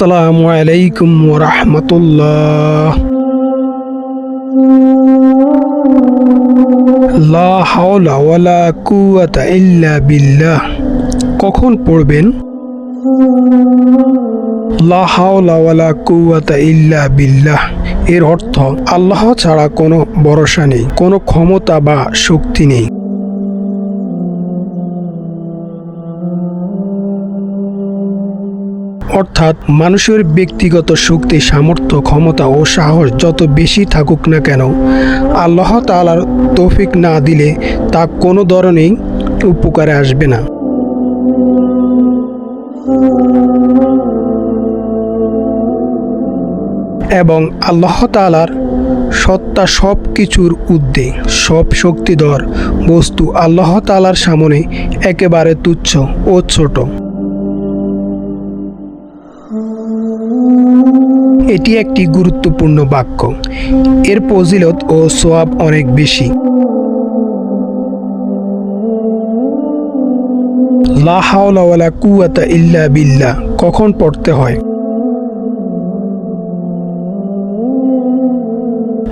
আসসালামু আলাইকুম রহমতুল্লাহ। লা হাওলা ওয়ালা কুওয়াতা ইল্লা বিল্লাহ। কখন পড়বেন? লা হাওলা ইল্লা বিল্লাহ। এর অর্থ, আল্লাহ ছাড়া কোনো ভরসা নেই, কোনো ক্ষমতা বা শক্তি নেই। অর্থাৎ মানুষের ব্যক্তিগত শক্তি, সামর্থ্য, ক্ষমতা ও সাহস যত বেশি থাকুক না কেন, আল্লাহ তালার তৌফিক না দিলে তা কোনো ধরনেই উপকারে আসবে না। এবং আল্লাহ তালার সত্তা সব কিছুর ঊর্ধ্বে, সব শক্তিধর বস্তু আল্লাহ তালার সামনে একেবারে তুচ্ছ ও ছোট। এটি একটি গুরুত্বপূর্ণ বাক্য। এর ফজিলত ও সোয়াব অনেক বেশি। লা হাওলা ওয়ালা কুওয়াতা ইল্লা বিল্লাহ, কখন পড়তে হয়?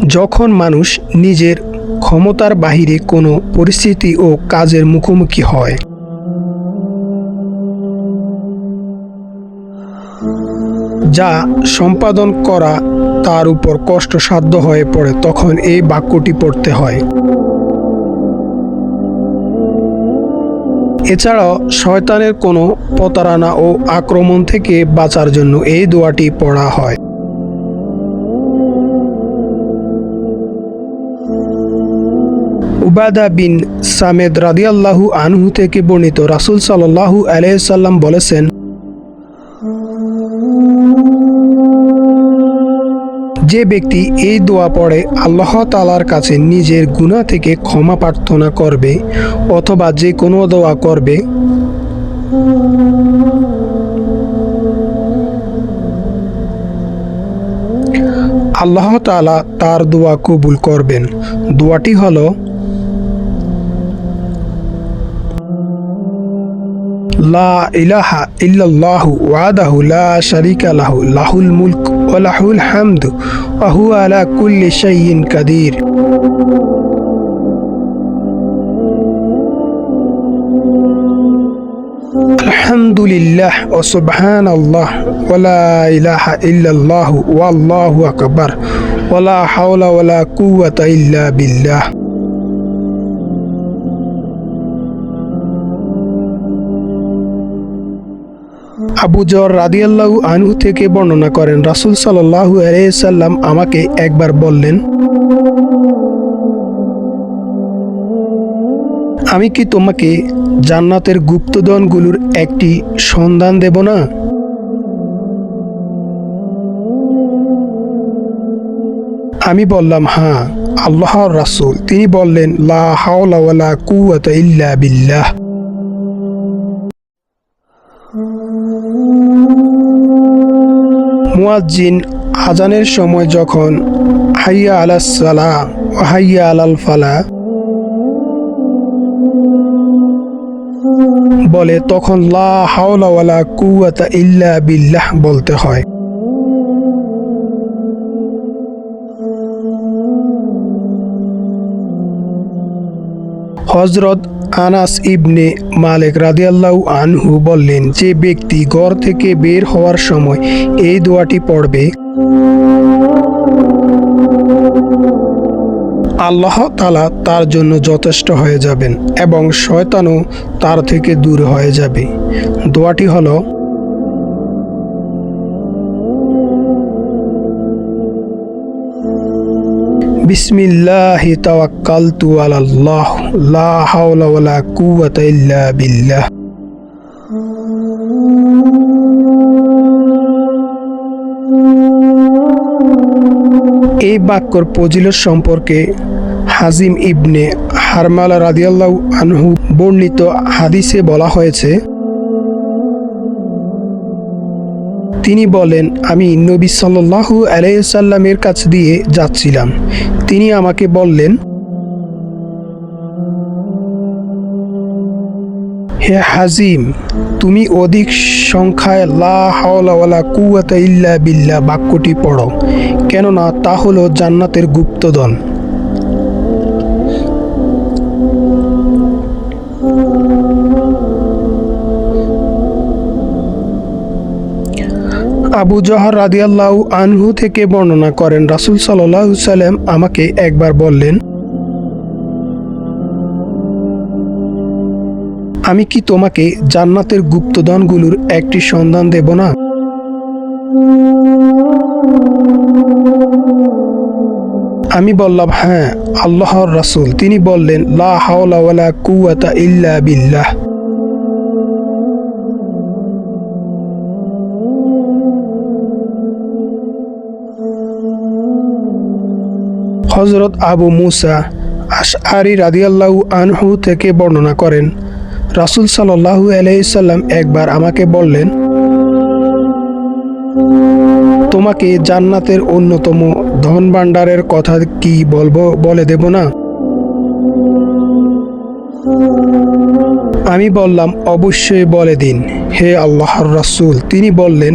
যখন মানুষ নিজের ক্ষমতার বাহিরে কোনো পরিস্থিতি ও কাজের মুখোমুখি হয় যা সম্পাদন করা তার উপর কষ্টসাধ্য হয়ে পড়ে, তখন এই বাক্যটি পড়তে হয়। এছাড়াও শয়তানের কোনো প্রতারণা ও আক্রমণ থেকে বাঁচার জন্য এই দোয়াটি পড়া হয়। উবাদা বিন সামেদ রাদিয়াল্লাহু আনহু থেকে বর্ণিত রাসুল সাল্লাহু আলাইসাল্লাম বলেছেন যে ব্যক্তি এই দোয়া পড়ে, আল্লাহ তালার কাছে নিজের গুণা থেকে ক্ষমা প্রার্থনা করবে অথবা যে কোনো দোয়া করবে। আল্লাহ তালা তার দোয়া কবুল করবেন। দোয়াটি হলো لا إله إلا الله وعده لا شريك له له الملك وله الحمد وهو على كل شيء قدير. الحمد لله وسبحان الله ولا إله إلا الله والله أكبر ولا حول ولا قوة إلا بالله. আবু জর রাদিয়াল্লাহু আনহু থেকে বর্ণনা করেন, রাসূল সাল্লাল্লাহু আলাইহি সাল্লাম আমাকে একবার বললেন, আমি কি তোমাকে জান্নাতের গুপ্তদনগুলোর একটি সন্ধান দেব না? আমি বললাম হ্যাঁ আল্লাহর রাসূল। তিনি বললেন, লা কুওয়াতা ইল্লা বিল্লাহ। মুয়াজ্জিন আজানের সময় যখন হাইয়া আলাস সালা ও হাইয়া আলাল ফালা বলে, তখন লা হাওলা ওয়ালা কুওয়াতা ইল্লা বিল্লাহ বলতে হয়। হজরত আনাস ইবনে মালিক রাদিয়াল্লাহ আনহু বললেন, যে ব্যক্তি ঘর থেকে বের হওয়ার সময় এই দোয়াটি পড়বে, আল্লাহ তালা তার জন্য যথেষ্ট হয়ে যাবেন এবং শয়তানও তার থেকে দূর হয়ে যাবে। দোয়াটি হলো বিসমিল্লাহি তাওয়াক্কালতু আলাল্লাহ, লা হাওলা ওয়ালা কুওয়াতা ইল্লা বিল্লাহ। এই বাক্যর ফজিলত সম্পর্কে হাজিম ইবনে হারমালা রাদিয়াল্লাহু আনহু বর্ণিত হাদিসে বলা হয়েছে তিনি বলেন, আমি নবী সাল্লাল্লাহু আলাইসাল্লামের কাছ দিয়ে যাচ্ছিলাম। তিনি আমাকে বললেন, হে হাজিম, তুমি অধিক সংখ্যায় লা হাওলা ইল্লা বিল্লা বাক্যটি পড়ো। কেননা তা হলো জান্নাতের গুপ্তধন। আবু জহর রাদিয়াল্লাহু আনহু থেকে বর্ণনা করেন, রাসূল সাল্লাল্লাহু সাল্লাম আমাকে একবার বললেন, আমি কি তোমাকে জান্নাতের গুপ্তদানগুলোর একটি সন্ধান দেব না? আমি বললাম হ্যাঁ আল্লাহর রাসূল। তিনি বললেন, লা হাওলা ওয়ালা কুওয়াতা ইল্লা বিল্লাহ। হজরত আবু মুসা আশআরি রাদিয়াল্লাহু আনহু থেকে বর্ণনা করেন, রাসূল সাল্লাল্লাহু আলাইসাল্লাম একবার আমাকে বললেন, তোমাকে জান্নাতের অন্যতম ধন ভাণ্ডারের কথা কি বলব বলে দেব না? আমি বললাম, অবশ্যই বলে দিন। হে আল্লাহর রাসূল। তিনি বললেন